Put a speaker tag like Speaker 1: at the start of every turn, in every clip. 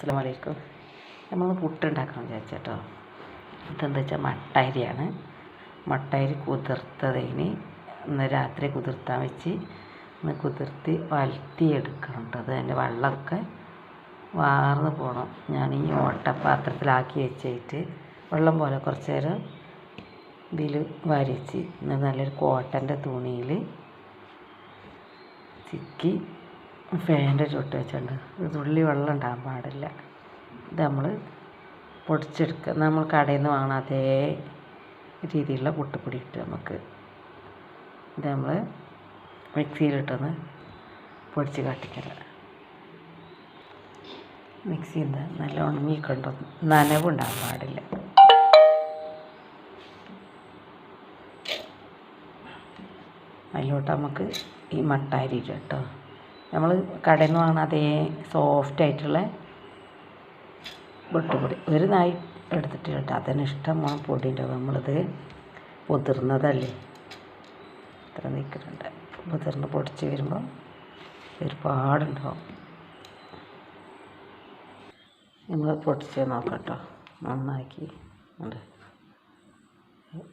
Speaker 1: അസ്സലാമു അലൈക്കും നമ്മൾ പുട്ടുണ്ടാക്കാൻ വിചാരിച്ചേട്ടോ. ഇതെന്താ വെച്ചാൽ മട്ടയരിയാണ് മട്ടയരി കുതിർത്തതിന്. ഇന്ന് രാത്രി കുതിർത്താൻ വെച്ച് ഇന്ന് കുതിർത്തി വലത്തി എടുക്കണം കേട്ടോ അത് അതിന്റെ വെള്ളമൊക്കെ വാർന്ന് പോകണം ഞാൻ ഈ ഓട്ടപാത്രത്തിലാക്കി വെച്ചിട്ട് വെള്ളം പോലെ കുറച്ച് നേരം ഇതിൽ വരച്ച് ഇന്ന് നല്ലൊരു കോട്ടന്റെ തുണിയിൽ ചിക്കി ഫാന്റെ ചുട്ട് വെച്ചിട്ടുണ്ട്. ഒരു തുള്ളി വെള്ളം ഉണ്ടാകാൻ പാടില്ല. ഇത് നമ്മൾ പൊടിച്ചെടുക്കുക നമ്മൾ കടയിൽ നിന്ന് വാങ്ങണ അതേ രീതിയിലുള്ള പുട്ടുപൊടി ഇട്ട് നമുക്ക് ഇത് നമ്മൾ മിക്സിയിലിട്ടൊന്ന് പൊടിച്ച് കാട്ടിക്കല മിക്സി എന്താ നല്ല ഉണങ്ങിക്കൊണ്ടോ നനവുണ്ടാകാൻ പാടില്ല. അതിലോട്ട് നമുക്ക് ഈ മട്ടാരി ഇട്ടോ നമ്മൾ കടയിൽ നിന്ന് വാങ്ങുന്ന അതേ സോഫ്റ്റ് ആയിട്ടുള്ള വെട്ടുപൊടി. ഒരു നായി എടുത്തിട്ട് കേട്ടോ. അതിന് ഇഷ്ടം വേണം പൊടി ഉണ്ടാവും. നമ്മളിത് മുതിർന്നതല്ലേ? ഇത്ര നിൽക്കുന്നുണ്ട് മുതിർന്ന് പൊടിച്ച് വരുമ്പോൾ ഒരുപാടുണ്ടാവും. നമ്മൾ പൊടിച്ച് നോക്കട്ടോ. കേട്ടോ നന്നാക്കി. ഉണ്ട്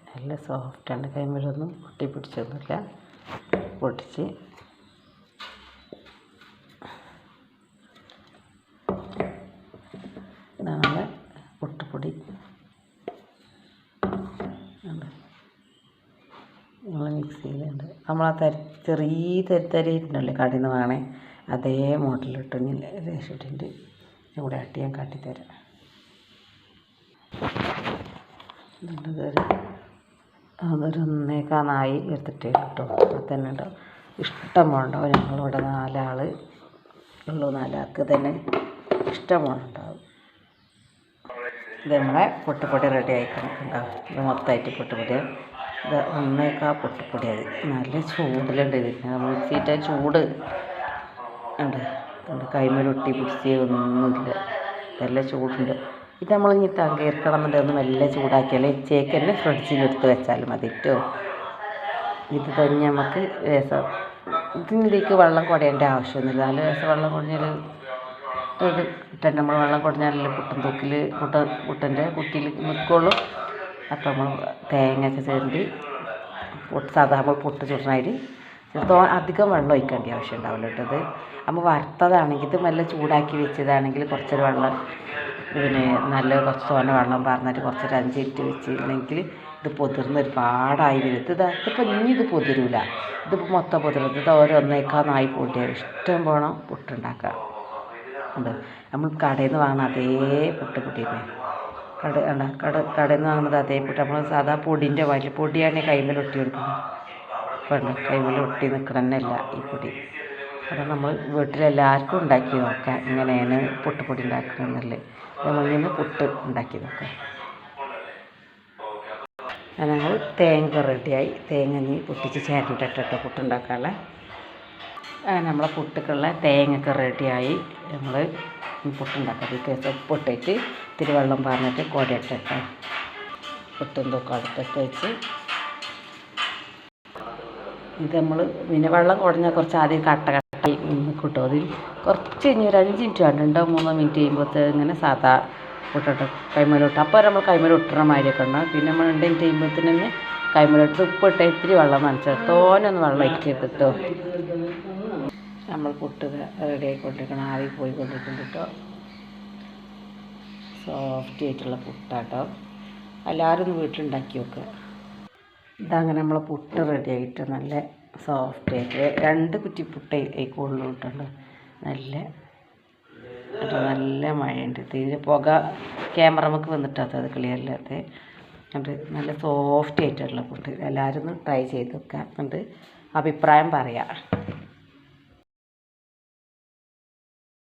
Speaker 1: നല്ല സോഫ്റ്റാണ് കൈമേലൊന്നും പൊട്ടി പിടിച്ചൊന്നുമില്ല. പൊട്ടിച്ച് ഇതാണ് നമ്മുടെ പുട്ടുപൊടി നമ്മൾ മിക്സിയിലുണ്ട് നമ്മൾ ആ തരി ചെറിയ തരി തരി ഉണ്ടല്ലേ കടയിൽ നിന്ന് വാങ്ങണേ? അതേ മോഡലിട്ട് രേഷിട്ടുണ്ട് ഇവിടെ ആട്ടി ഞാൻ കാട്ടിത്തരാം. ഇതൊരു അതൊരു ഒന്നേക്കാ നായി എടുത്തിട്ടേ കേട്ടോ അത് തന്നെ ഉണ്ടാവും ഇഷ്ടം ഉണ്ടാവും ഞങ്ങളിവിടെ നാലാൾ ഉള്ളൂ നാലാൾക്ക് തന്നെ ഇഷ്ടം ഉണ്ടാവും ഇത് നമ്മളെ പൊട്ടുപൊടി റെഡി ആയിക്കൊണ്ടിട്ടുണ്ടാവും ഇത് മൊത്തമായിട്ട് പൊട്ടുപൊടി. ഇത് ഒന്നേക്കാ പൊട്ടുപൊടി നല്ല ചൂടിലുണ്ട് നമ്മൾ മിക്സിയിട്ട് ചൂട്. ഉണ്ട് ഉണ്ട് കൈമേലൊട്ടി പിടിച്ച് ഒന്നുമില്ല. നല്ല ചൂടുണ്ട്. ഇത് നമ്മൾ ഇനി തങ്കീർക്കണം എന്നുണ്ടെങ്കിൽ ഒന്ന് മെല്ലെ ചൂടാക്കിയാൽ ചേക്ക് തന്നെ ഫ്രിഡ്ജിലെടുത്ത് വെച്ചാൽ മതി കേട്ടോ ഇത് തന്നെ നമുക്ക് രസം ഇതിലേക്ക് വെള്ളം കുടയേണ്ട ആവശ്യമൊന്നുമില്ല. നല്ല രസം വെള്ളം കുടഞ്ഞാൽ ഇത് ഇട്ട നമ്മൾ വെള്ളം കുടഞ്ഞാലല്ലേ പുട്ടും തൂക്കിൽ പുട്ട പുട്ടിന്റെ കുട്ടിയിൽ നിൽക്കുള്ളൂ. അപ്പോൾ നമ്മൾ തേങ്ങ ഒക്കെ ചേർത്തി പുട്ട് സാധാ നമ്മൾ പുട്ട് ചുടണതിൽ തോ അധികം വെള്ളം ഒഴിക്കേണ്ട ആവശ്യം ഉണ്ടാവില്ല കേട്ടോ ഇത്. നമ്മൾ വറുത്തതാണെങ്കിൽ ഇത് നല്ല ചൂടാക്കി വെച്ചതാണെങ്കിൽ കുറച്ചൊരു വെള്ളം പിന്നെ നല്ല കുറച്ച് തോനെ വെള്ളം പറഞ്ഞിട്ട് കുറച്ചൊരു അഞ്ച് വെച്ചിരുന്നെങ്കിൽ ഇത് പൊതിർന്ന് ഒരുപാടായി വരും. ഇത് ഇതിപ്പോൾ ഇനി ഇത് പൊതിരൂല. ഇതിപ്പോൾ മൊത്തം പൊതിരും. ഇത് ഓരോന്നേക്കാൾ നായി പൊടിയാൽ ഇഷ്ടം പോണം പുട്ടുണ്ടാക്കാം ഉണ്ട് നമ്മൾ കടയിൽ നിന്ന് വാങ്ങുന്ന അതേ പുട്ട് പൊടിയല്ലേ കട അല്ല കട കടയിൽ നിന്ന് വാങ്ങുന്നത് അതേ പുട്ട്. നമ്മൾ സാധാ പൊടിന്റെ വാരി പൊടിയാണ് കൈമേൽ ഒട്ടി കൊടുക്കുന്നത്. പെണ്ണ് കൈമേൽ ഒട്ടി നിൽക്കണമെന്നല്ല ഈ പൊടി. അത് നമ്മൾ വീട്ടിലെല്ലാവർക്കും ഉണ്ടാക്കി നോക്കാം. ഇങ്ങനെയാണ് പുട്ടുപൊടി ഉണ്ടാക്കണമെന്നല്ലേ നിന്ന് പുട്ട് ഉണ്ടാക്കി നോക്കാം. ഞങ്ങൾ തേങ്ങ റെഡിയായി തേങ്ങ നീ പൊട്ടിച്ച് ചേരണ്ടിട്ടോ പുട്ടുണ്ടാക്കാനുള്ള നമ്മളെ പുട്ടുക്കുള്ള തേങ്ങയൊക്കെ റെഡിയായി നമ്മൾ പുട്ടുണ്ടാക്കാം. കേസ് ഉപ്പിട്ടിട്ട് ഇത്തിരി വെള്ളം പറഞ്ഞിട്ട് കുഴട്ടിട്ടോ പുട്ടും തൊക്കെ അടുപ്പത്ത് വെച്ച്. ഇത് നമ്മൾ പിന്നെ വെള്ളം കുടഞ്ഞാൽ കുറച്ച് ആദ്യം കട്ട കട്ടായി കിട്ടും അതിൽ കുറച്ച് കഴിഞ്ഞ് ഒരു അഞ്ച് മിനിറ്റ് വേണ്ട. രണ്ടോ മൂന്നോ മിനിറ്റ് കഴിയുമ്പോഴത്തെ ഇങ്ങനെ സാധാ പുട്ടിട്ട് കൈമലോട്ട് അപ്പോൾ നമ്മൾ കൈമലോട്ടുന്ന മാതിരിയൊക്കെ ഉണ്ടാവും. പിന്നെ നമ്മൾ രണ്ട് മിനിറ്റ് കഴിയുമ്പോഴത്തേന് കൈമലോട്ട് ഉപ്പിട്ട് ഇത്തിരി വെള്ളം നനച്ചത് തോനൊന്ന് വെള്ളം ഇട്ടിട്ട് കേട്ടോ. നമ്മൾ പുട്ട് റെഡി ആയിക്കൊണ്ടിരിക്കണം ആവി പോയിക്കൊണ്ടിരിക്കുന്നു കേട്ടോ സോഫ്റ്റ് ആയിട്ടുള്ള പുട്ടാട്ടോ. എല്ലാവരും ഒന്ന് വീട്ടിലുണ്ടാക്കി നോക്കുക ഇതങ്ങനെ നമ്മൾ പുട്ട് റെഡി ആയിട്ട് നല്ല സോഫ്റ്റ് ആയിട്ട് രണ്ട് കുറ്റി പുട്ട് ആയിക്കോളൂ ഇട്ടുണ്ട് നല്ല നല്ല മഴയുണ്ട്. ഇതിന് പുക ക്യാമറ നമുക്ക് വന്നിട്ടാത്ത അത് ക്ലിയർ ഇല്ലാത്ത ഉണ്ട് നല്ല സോഫ്റ്റ് ആയിട്ടുള്ള പുട്ട്. എല്ലാവരും ഒന്ന് ട്രൈ ചെയ്ത് നോക്കുക എന്നിട്ട് അഭിപ്രായം പറയാം.